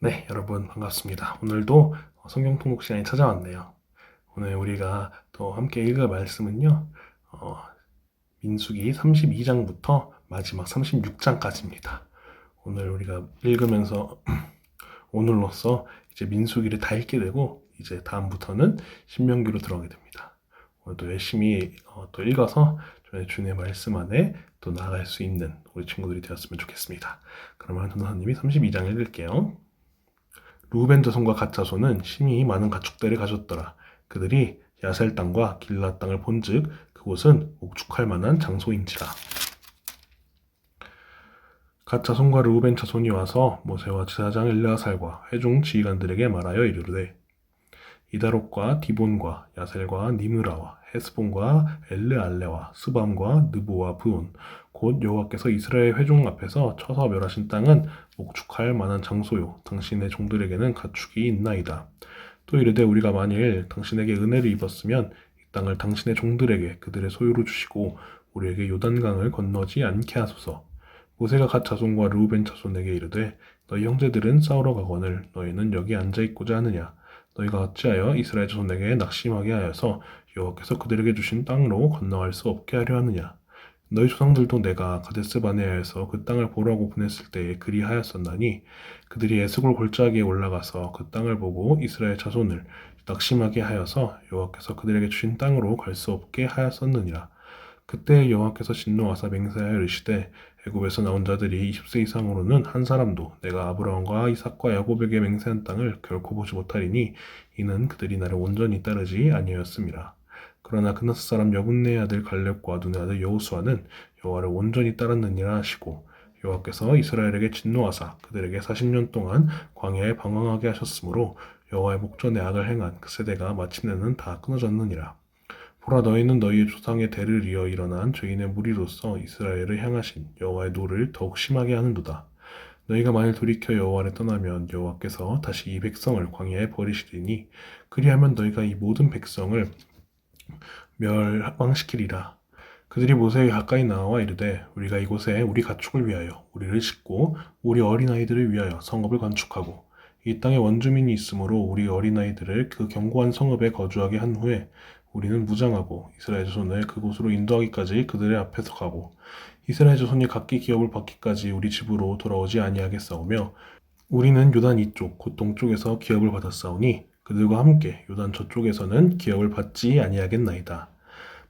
네, 여러분 반갑습니다. 오늘도 성경 통독 시간이 찾아왔네요. 오늘 우리가 또 함께 읽을 말씀은요, 어, 민수기 32장부터 마지막 36장까지입니다. 오늘 우리가 읽으면서 오늘로써 이제 민수기를 다 읽게 되고 이제 다음부터는 신명기로 들어가게 됩니다. 오늘도 열심히 어, 또 읽어서 주님의 말씀 안에 또 나아갈 수 있는 우리 친구들이 되었으면 좋겠습니다. 그러면 전도사님이 32장 읽을게요. 루벤 자손과 갓 자손은 심히 많은 가축들을 가졌더라. 그들이 야셀 땅과 길라 땅을 본즉 그곳은 옥축할 만한 장소인지라. 갓 자손과 루벤 자손이 와서 모세와 제사장 엘르아살과 회중 지휘관들에게 말하여 이르되 이다롯과 디본과 야셀과 니므라와 헤스본과 엘르알레와 스밤과 느보와 부온 곧 여호와께서 이스라엘 회중 앞에서 쳐서 멸하신 땅은 목축할 만한 장소요 당신의 종들에게는 가축이 있나이다. 또 이르되 우리가 만일 당신에게 은혜를 입었으면 이 땅을 당신의 종들에게 그들의 소유로 주시고 우리에게 요단강을 건너지 않게 하소서. 모세가 갓 자손과 르우벤 자손에게 이르되 너희 형제들은 싸우러 가거늘 너희는 여기 앉아 있고자 하느냐 너희가 어찌하여 이스라엘 자손에게 낙심하게 하여서 여호와께서 그들에게 주신 땅으로 건너갈 수 없게 하려 하느냐 너희 조상들도 내가 가데스 바네아에서 그 땅을 보라고 보냈을 때에 그리하였었나니 그들이 에스골 골짜기에 올라가서 그 땅을 보고 이스라엘 자손을 낙심하게 하여서 여호와께서 그들에게 주신 땅으로 갈 수 없게 하였었느니라 그때 여호와께서 진노하사 맹세하여 이르시되 애굽에서 나온 자들이 20세 이상으로는 한 사람도 내가 아브라함과 이삭과 야곱에게 맹세한 땅을 결코 보지 못하리니 이는 그들이 나를 온전히 따르지 아니하였음이라. 그러나 그나스 사람 여분네 아들 갈렙과 눈의 아들 여호수아는 여호와를 온전히 따랐느니라 하시고 여호와께서 이스라엘에게 진노하사 그들에게 40년 동안 광야에 방황하게 하셨으므로 여호와의 목전에 악을 행한 그 세대가 마침내는 다 끊어졌느니라. 보라 너희는 너희의 조상의 대를 이어 일어난 죄인의 무리로서 이스라엘을 향하신 여호와의 노를 더욱 심하게 하는도다. 너희가 만일 돌이켜 여호와를 떠나면 여호와께서 다시 이 백성을 광야에 버리시리니 그리하면 너희가 이 모든 백성을 멸망시키리라. 그들이 모세에게 가까이 나와 이르되 우리가 이곳에 우리 가축을 위하여 우리를 싣고 우리 어린아이들을 위하여 성읍을 건축하고 이 땅에 원주민이 있으므로 우리 어린아이들을 그 견고한 성읍에 거주하게 한 후에 우리는 무장하고 이스라엘 자손을 그곳으로 인도하기까지 그들의 앞에서 가고 이스라엘 자손이 각기 기업을 받기까지 우리 집으로 돌아오지 아니하겠사오며 우리는 요단 이쪽 곧 동쪽에서 기업을 받았사오니 그들과 함께 요단 저쪽에서는 기업을 받지 아니하겠나이다.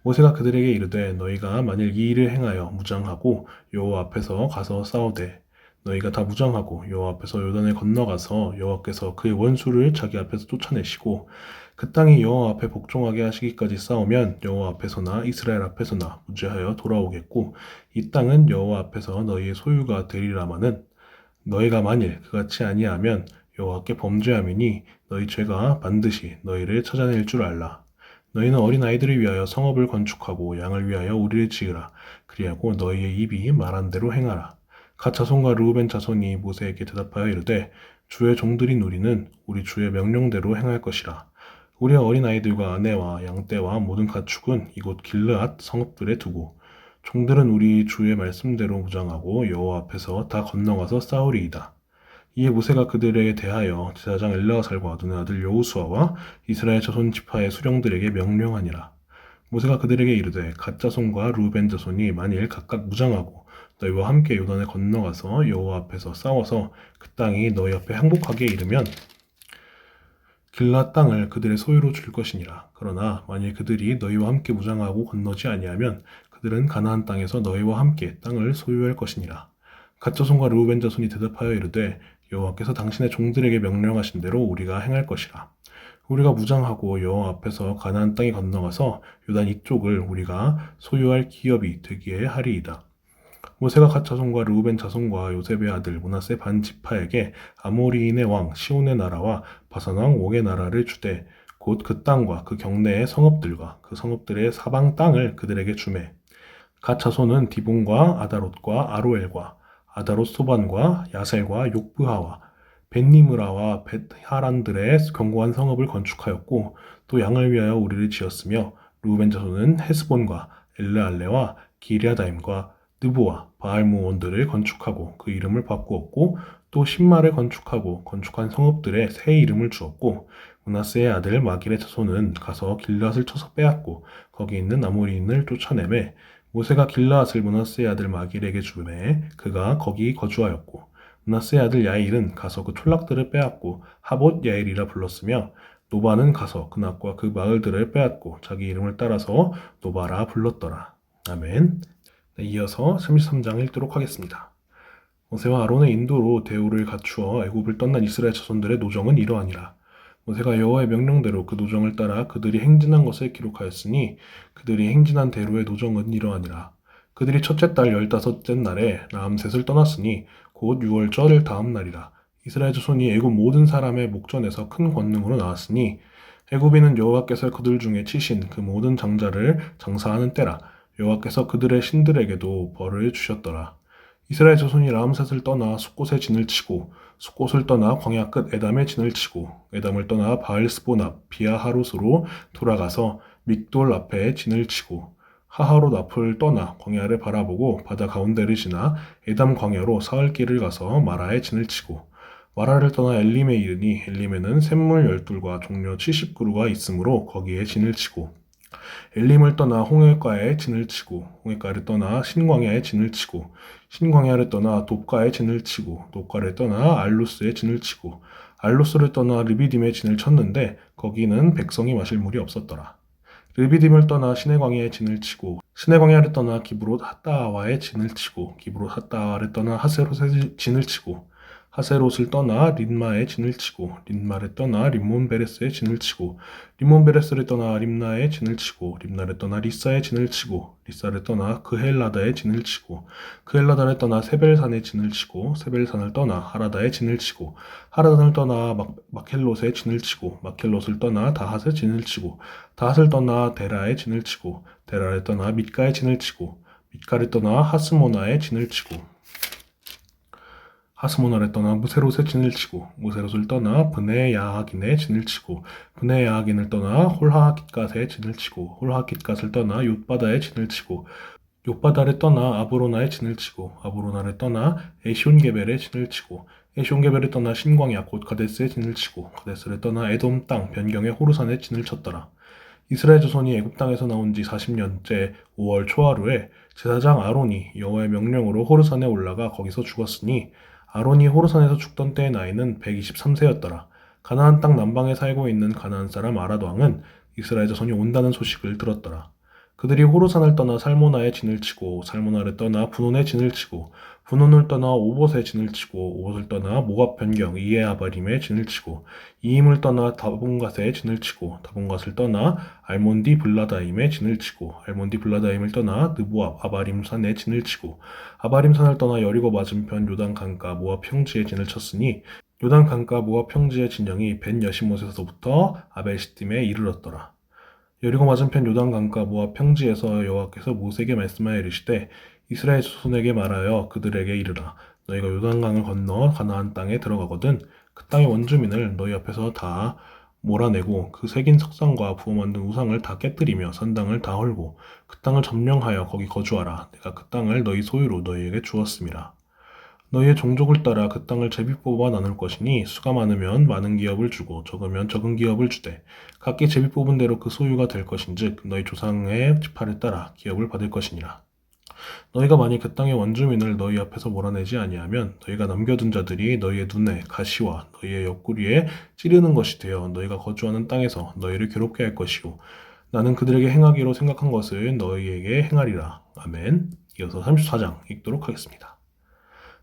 모세가 그들에게 이르되 너희가 만일 이 일을 행하여 무장하고 여호와 앞에서 가서 싸우되 너희가 다 무장하고 여호와 앞에서 요단을 건너가서 여호와께서 그의 원수를 자기 앞에서 쫓아내시고 그 땅이 여호와 앞에 복종하게 하시기까지 싸우면 여호와 앞에서나 이스라엘 앞에서나 무죄하여 돌아오겠고 이 땅은 여호와 앞에서 너희의 소유가 되리라마는 너희가 만일 그같이 아니하면 여호와께 범죄함이니 너희 죄가 반드시 너희를 찾아낼 줄 알라. 너희는 어린 아이들을 위하여 성읍을 건축하고 양을 위하여 우리를 지으라. 그리하고 너희의 입이 말한 대로 행하라. 갓 자손과 르우벤 자손이 모세에게 대답하여 이르되 주의 종들인 우리는 우리 주의 명령대로 행할 것이라. 우리의 어린 아이들과 아내와 양떼와 모든 가축은 이곳 길르앗 성읍들에 두고 종들은 우리 주의 말씀대로 무장하고 여호와 앞에서 다 건너가서 싸우리이다. 이에 모세가 그들에게 대하여 제사장 엘라살과 눈의 아들 여호수아와 이스라엘 자손 지파의 수령들에게 명령하니라. 모세가 그들에게 이르되 갓 자손과 루벤 자손이 만일 각각 무장하고 너희와 함께 요단에 건너가서 여호와 앞에서 싸워서 그 땅이 너희 앞에 항복하게 이르면 길라 땅을 그들의 소유로 줄 것이니라. 그러나 만일 그들이 너희와 함께 무장하고 건너지 아니하면 그들은 가나안 땅에서 너희와 함께 땅을 소유할 것이니라. 갓 자손과 르우벤 자손이 대답하여 이르되 여호와께서 당신의 종들에게 명령하신 대로 우리가 행할 것이라. 우리가 무장하고 여호와 앞에서 가나안 땅에 건너가서 요단 이쪽을 우리가 소유할 기업이 되기에 하리이다. 모세가 갓 자손과 르우벤 자손과 요셉의 아들 문하세 반 지파에게 아모리인의 왕 시온의 나라와 바산 왕 옥의 나라를 주되 곧 그 땅과 그 경내의 성읍들과 그 성읍들의 사방 땅을 그들에게 주매 갓 자손은 디본과 아다롯과 아로엘과 아다롯 소반과 야셀과 욕브하와 벤니므라와 벳하란들의 견고한 성읍을 건축하였고 또 양을 위하여 우리를 지었으며 루벤 자손은 헤스본과 엘르알레와 기리아다임과 느보와 바알모원들을 건축하고 그 이름을 바꾸었고 또 신마를 건축하고 건축한 성읍들의 새 이름을 주었고 문하세의 아들 마길의 자손은 가서 길앗을 쳐서 빼앗고 거기 있는 아모리인을 쫓아내매 모세가 길라앗을 문하세의 아들 마길에게 주매 그가 거기 거주하였고 문하세의 아들 야일은 가서 그 촌락들을 빼앗고 하봇 야일이라 불렀으며 노바는 가서 그 낫과 그 마을들을 빼앗고 자기 이름을 따라서 노바라 불렀더라. 아멘. 네, 이어서 33장 읽도록 하겠습니다. 모세와 아론의 인도로 대우를 갖추어 애굽을 떠난 이스라엘 자손들의 노정은 이러하니라. 모세가 여호와의 명령대로 그 노정을 따라 그들이 행진한 것을 기록하였으니 그들이 행진한 대로의 노정은 이러하니라. 그들이 첫째 달 열다섯째 날에 라암셋을 떠났으니 곧 6월 쩔을 다음 날이라. 이스라엘 자손이 애굽 모든 사람의 목전에서 큰 권능으로 나왔으니 애굽인은 여호와께서 그들 중에 치신 그 모든 장자를 장사하는 때라. 여호와께서 그들의 신들에게도 벌을 주셨더라. 이스라엘 자손이 라암셋을 떠나 숫곳에 진을 치고 숫곳을 떠나 광야 끝 에담에 진을 치고 에담을 떠나 바알스본 앞 비아하롯으로 돌아가서 믹돌 앞에 진을 치고 하하롯 앞을 떠나 광야를 바라보고 바다 가운데를 지나 에담 광야로 사흘 길을 가서 마라에 진을 치고 마라를 떠나 엘림에 이르니 엘림에는 샘물 열둘과 종려 70그루가 있으므로 거기에 진을 치고 엘림을 떠나 홍해가에 진을 치고 홍해가를 떠나 신광야에 진을 치고 신광야를 떠나 돕가에 진을 치고 돕가를 떠나 알루스에 진을 치고 알루스를 떠나 르비딤에 진을 쳤는데 거기는 백성이 마실 물이 없었더라. 르비딤을 떠나 시내광야에 진을 치고 시내광야를 떠나 기브롯 핫다와에 진을 치고 기브롯 핫다와를 떠나 하세롯에 진을 치고 하세롯을 떠나 린마에 진을 치고 린마를 떠나 림몬 베레스에 진을 치고 림몬 베레스를 떠나 림나에 진을 치고 림나를 떠나 리사에 진을 치고 리사를 떠나 그헬라다에 진을 치고 그헬라다를 떠나 세벨산에 진을 치고 세벨산을 떠나 하라다에 진을 치고 하라단을 떠나 막, 마켈롯에 진을 치고 마켈롯을 떠나 다핫에 진을 치고 다핫을 떠나 데라에 진을 치고 데라를 떠나 밑가에 진을 치고 밑가를 떠나 하스모나에 진을 치고 하스모나를 떠나 무세롯에 진을 치고 무세롯을 떠나 브네 야하긴에 진을 치고 브네 야하긴을 떠나 홀하깃갓에 진을 치고 홀하깃갓을 떠나 욤바다에 진을 치고 욤바다를 떠나 아브로나에 진을 치고 아브로나를 떠나 에시온게벨에 진을 치고 에시온게벨을 떠나 신광야 곧 가데스에 진을 치고 가데스를 떠나 에돔 땅 변경의 호르산에 진을 쳤더라. 이스라엘 자손이 애굽 땅에서 나온 지 40년째 5월 초하루에 제사장 아론이 여호와의 명령으로 호르산에 올라가 거기서 죽었으니 아론이 호르산에서 죽던 때의 나이는 123세였더라. 가나안 땅 남방에 살고 있는 가나안 사람 아랏 왕은 이스라엘 자손이 온다는 소식을 들었더라. 그들이 호르산을 떠나 살모나에 진을 치고 살모나를 떠나 분온에 진을 치고 분온을 떠나 오봇에 진을 치고 오봇을 떠나 모압 변경 이에아바림에 진을 치고 이임을 떠나 다본갓에 진을 치고 다본갓을 떠나 알몬디 블라다임에 진을 치고 알몬디 블라다임을 떠나 느보압 아바림산에 진을 치고 아바림산을 떠나 여리고 맞은편 요단 강가 모압 평지에 진을 쳤으니 요단 강가 모압 평지의 진영이 벤 여시못에서부터 아벨시팀에 이르렀더라. 여리고 맞은편 요단 강가 모압 평지에서 여호와께서 모세에게 말씀하여 이르시되 이스라엘 자손에게 말하여 그들에게 이르라. 너희가 요단강을 건너 가나안 땅에 들어가거든 그 땅의 원주민을 너희 앞에서 다 몰아내고 그 새긴 석상과 부어 만든 우상을 다 깨뜨리며 선당을 다 헐고 그 땅을 점령하여 거기 거주하라. 내가 그 땅을 너희 소유로 너희에게 주었음이라 너희의 종족을 따라 그 땅을 제비 뽑아 나눌 것이니 수가 많으면 많은 기업을 주고 적으면 적은 기업을 주되 각기 제비 뽑은 대로 그 소유가 될 것인즉 너희 조상의 지파를 따라 기업을 받을 것이니라. 너희가 만일 그 땅의 원주민을 너희 앞에서 몰아내지 아니하면 너희가 남겨둔 자들이 너희의 눈에 가시와 너희의 옆구리에 찌르는 것이 되어 너희가 거주하는 땅에서 너희를 괴롭게 할 것이요 나는 그들에게 행하기로 생각한 것을 너희에게 행하리라. 아멘. 이어서 34장 읽도록 하겠습니다.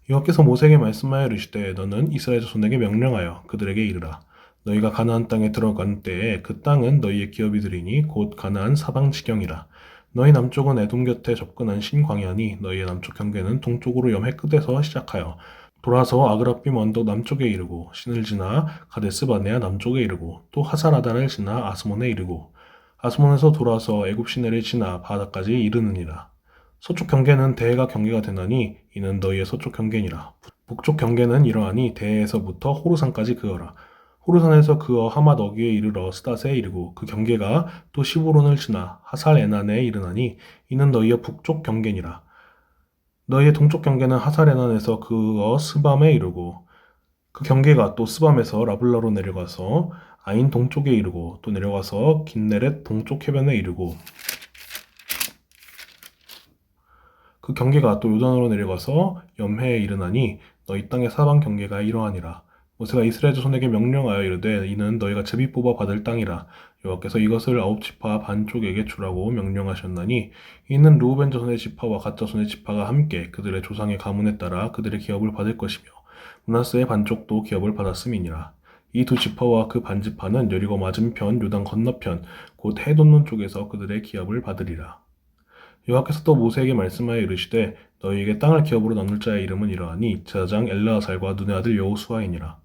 여호와께서 모세에게 말씀하여 이르시되 너는 이스라엘 자손에게 명령하여 그들에게 이르라 너희가 가나안 땅에 들어간 때에 그 땅은 너희의 기업이 되리니 곧 가나안 사방 지경이라 너희 남쪽은 에돔 곁에 접근한 신광야니 너희의 남쪽 경계는 동쪽으로 염해 끝에서 시작하여 돌아서 아그라빔 언덕 남쪽에 이르고 신을 지나 가데스 바네아 남쪽에 이르고 또 하사라단을 지나 아스몬에 이르고 아스몬에서 돌아서 애굽 시내를 지나 바다까지 이르느니라 서쪽 경계는 대해가 경계가 되나니 이는 너희의 서쪽 경계니라. 북쪽 경계는 이러하니 대해에서부터 호르산까지 그어라. 호르산에서 그어 하맛 어귀에 이르러 스닷에 이르고 그 경계가 또 시부론을 지나 하살 에난에 이르나니 이는 너희의 북쪽 경계니라. 너희의 동쪽 경계는 하사레난에서 그어 스밤에 이르고 그 경계가 또 스밤에서 라블라로 내려가서 아인 동쪽에 이르고 또 내려가서 긴네렛 동쪽 해변에 이르고 그 경계가 또 요단으로 내려가서 염해에 이르나니 너희 땅의 사방 경계가 이러하니라. 모세가 이스라엘 자손에게 명령하여 이르되 이는 너희가 제비 뽑아 받을 땅이라. 여호와께서 이것을 아홉 지파 반쪽에게 주라고 명령하셨나니 이는 루우벤 자손의 지파와 갓 자손의 지파가 함께 그들의 조상의 가문에 따라 그들의 기업을 받을 것이며 문하스의 반쪽도 기업을 받았음이니라. 이 두 지파와 그 반지파는 여리고 맞은편 요단 건너편 곧 해돋는 쪽에서 그들의 기업을 받으리라. 여호와께서 또 모세에게 말씀하여 이르시되 너희에게 땅을 기업으로 나눌 자의 이름은 이러하니 제사장 엘르아살과 눈의 아들 여호수아이니라.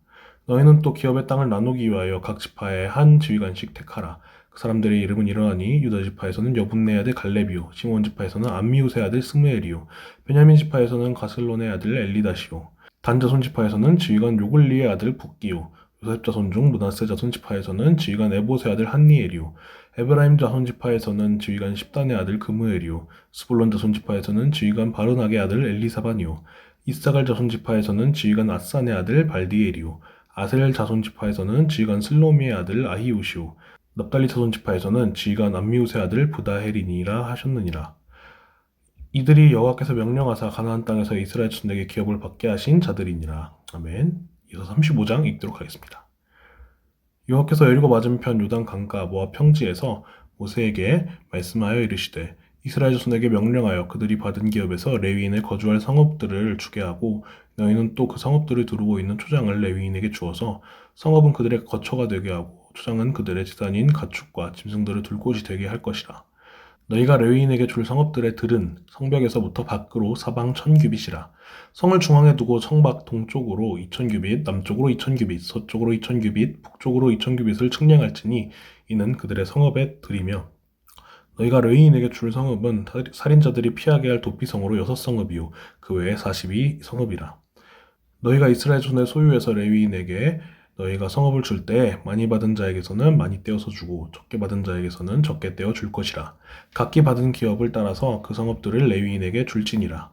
너희는 또 기업의 땅을 나누기 위하여 각 지파에 한 지휘관씩 택하라. 그 사람들의 이름은 이러하니 유다 지파에서는 여분네 아들 갈렙이요 시몬 지파에서는 암미우세 아들 스무엘이요 베냐민 지파에서는 가슬론의 아들 엘리다시요 단 자손 지파에서는 지휘관 요글리의 아들 북기요 요셉 자손 중 문하세 자손 지파에서는 지휘관 에보세 아들 한니엘이요 에브라임 자손 지파에서는 지휘관 십단의 아들 그무엘이요 스불론 자손 지파에서는 지휘관 바르낙의 아들 엘리사반이요 이사갈 자손 지파에서는 지휘관 아산의 아들 발디엘이요 아셀 자손 지파에서는 지휘관 슬로미의 아들 아히우시오 납달리 자손 지파에서는 지휘관 암미우스의 아들 부다헬이니라 하셨느니라. 이들이 여호와께서 명령하사 가나안 땅에서 이스라엘 자손에게 기업을 받게 하신 자들이니라. 아멘. 이어서 35장 읽도록 하겠습니다. 여호와께서 여리고 맞은편 요단 강가 모압 평지에서 모세에게 말씀하여 이르시되 이스라엘 자손에게 명령하여 그들이 받은 기업에서 레위인의 거주할 성읍들을 주게 하고 너희는 또 그 성읍들을 두르고 있는 초장을 레위인에게 주어서 성읍은 그들의 거처가 되게 하고 초장은 그들의 재산인 가축과 짐승들을 둘 곳이 되게 할 것이라. 너희가 레위인에게 줄 성읍들의 들은 성벽에서부터 밖으로 사방 천 규빗이라. 성을 중앙에 두고 성밖 동쪽으로 이천 규빗, 남쪽으로 이천 규빗, 서쪽으로 이천 규빗, 북쪽으로 이천 규빗을 측량할지니 이는 그들의 성읍의 들이며 너희가 레위인에게 줄 성읍은 살인자들이 피하게 할 도피성으로 여섯 성읍이요 그 외에 사십이 성읍이라. 너희가 이스라엘 손의 소유에서 레위인에게 너희가 성읍을 줄 때 많이 받은 자에게서는 많이 떼어서 주고 적게 받은 자에게서는 적게 떼어 줄 것이라. 각기 받은 기업을 따라서 그 성읍들을 레위인에게 줄지니라.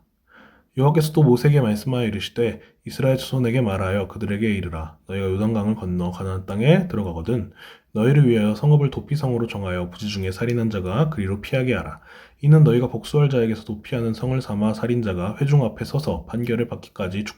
여호와께서 또 모세에게 말씀하여 이르시되 이스라엘 자손에게 말하여 그들에게 이르라 너희가 요단강을 건너 가나안 땅에 들어가거든 너희를 위하여 성읍을 도피성으로 정하여 부지 중에 살인한 자가 그리로 피하게 하라 이는 너희가 복수할 자에게서 도피하는 성을 삼아 살인자가 회중 앞에 서서 판결을 받기까지 죽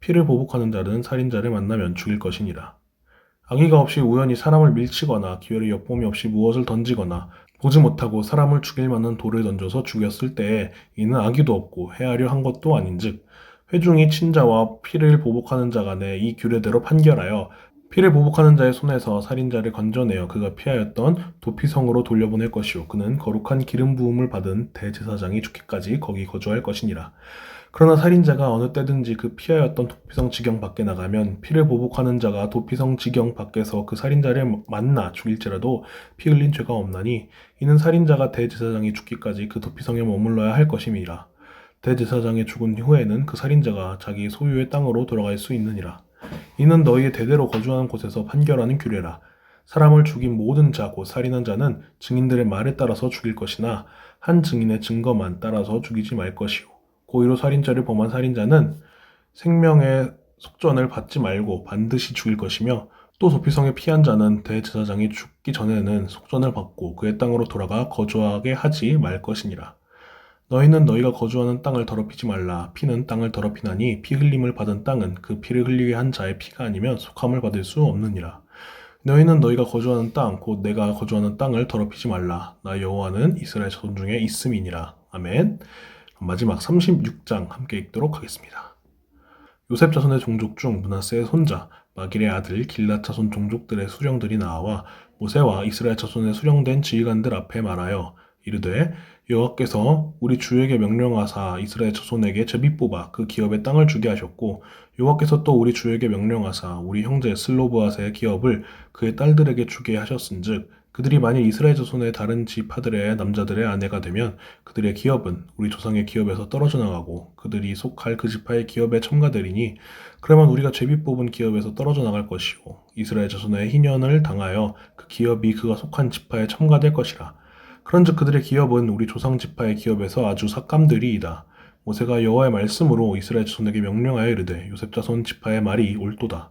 피를 보복하는 자는 살인자를 만나면 죽일 것이니라 아기가 없이 우연히 사람을 밀치거나 기회를 엿봄이 없이 무엇을 던지거나 보지 못하고 사람을 죽일 만한 돌을 던져서 죽였을 때에 이는 아기도 없고 헤아려 한 것도 아닌즉 회중이 친자와 피를 보복하는 자 간에 이 규례대로 판결하여 피를 보복하는 자의 손에서 살인자를 건져내어 그가 피하였던 도피성으로 돌려보낼 것이요 그는 거룩한 기름 부음을 받은 대제사장이 죽기까지 거기 거주할 것이니라. 그러나 살인자가 어느 때든지 그 피하였던 도피성 지경 밖에 나가면 피를 보복하는 자가 도피성 지경 밖에서 그 살인자를 만나 죽일지라도 피 흘린 죄가 없나니 이는 살인자가 대제사장이 죽기까지 그 도피성에 머물러야 할 것임이라. 대제사장이 죽은 후에는 그 살인자가 자기 소유의 땅으로 돌아갈 수 있느니라. 이는 너희의 대대로 거주하는 곳에서 판결하는 규례라. 사람을 죽인 모든 자, 곧 살인한 자는 증인들의 말에 따라서 죽일 것이나 한 증인의 증거만 따라서 죽이지 말 것이요. 고의로 살인자를 범한 살인자는 생명의 속전을 받지 말고 반드시 죽일 것이며 또 도피성에 피한 자는 대제사장이 죽기 전에는 속전을 받고 그의 땅으로 돌아가 거주하게 하지 말 것이니라. 너희는 너희가 거주하는 땅을 더럽히지 말라. 피는 땅을 더럽히나니 피 흘림을 받은 땅은 그 피를 흘리게 한 자의 피가 아니면 속함을 받을 수 없느니라. 너희는 너희가 거주하는 땅, 곧 내가 거주하는 땅을 더럽히지 말라. 나 여호와는 이스라엘 자손 중에 있음이니라. 아멘. 마지막 36장 함께 읽도록 하겠습니다. 요셉 자손의 종족 중 문하세의 손자 마길의 아들 길라 자손 종족들의 수령들이 나와 모세와 이스라엘 자손의 수령된 지휘관들 앞에 말하여 이르되 여호와께서 우리 주에게 명령하사 이스라엘 자손에게 제비 뽑아 그 기업의 땅을 주게 하셨고 여호와께서 또 우리 주에게 명령하사 우리 형제 슬로브앗의 기업을 그의 딸들에게 주게 하셨은즉 그들이 만일 이스라엘 자손의 다른 지파들의 남자들의 아내가 되면 그들의 기업은 우리 조상의 기업에서 떨어져 나가고 그들이 속할 그 지파의 기업에 첨가되리니 그러면 우리가 제비 뽑은 기업에서 떨어져 나갈 것이요 이스라엘 자손의 희년을 당하여 그 기업이 그가 속한 지파에 첨가될 것이라. 그런즉 그들의 기업은 우리 조상 지파의 기업에서 아주 삭감들이이다. 모세가 여호와의 말씀으로 이스라엘 자손에게 명령하여 이르되 요셉 자손 지파의 말이 옳도다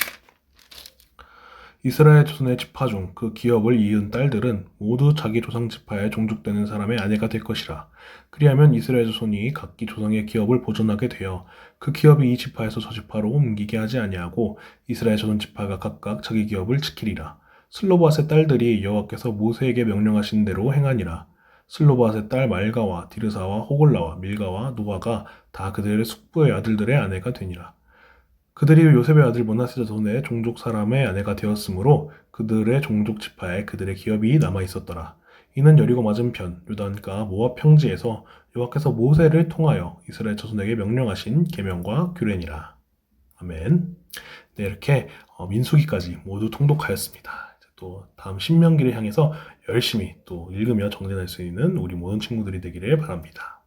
이스라엘 자손의 지파 중 그 기업을 이은 딸들은 모두 자기 조상 지파에 종족되는 사람의 아내가 될 것이라. 그리하면 이스라엘 자손이 각기 조상의 기업을 보존하게 되어 그 기업이 이 지파에서 저 지파로 옮기게 하지 아니하고 이스라엘 자손 지파가 각각 자기 기업을 지키리라. 슬로바스의 딸들이 여호와께서 모세에게 명령하신 대로 행하니라. 슬로바스의 딸 말가와 디르사와 호골라와 밀가와 노아가 다 그들의 숙부의 아들들의 아내가 되니라. 그들이 요셉의 아들 모나세 자손의 종족 사람의 아내가 되었으므로 그들의 종족 지파에 그들의 기업이 남아 있었더라. 이는 여리고 맞은편 요단가 모압 평지에서 여호와께서 모세를 통하여 이스라엘 자손에게 명령하신 계명과 규례니라. 아멘. 네, 이렇게 어, 민수기까지 모두 통독하였습니다. 또 다음 신명기를 향해서 열심히 또 읽으며 정진할 수 있는 우리 모든 친구들이 되기를 바랍니다.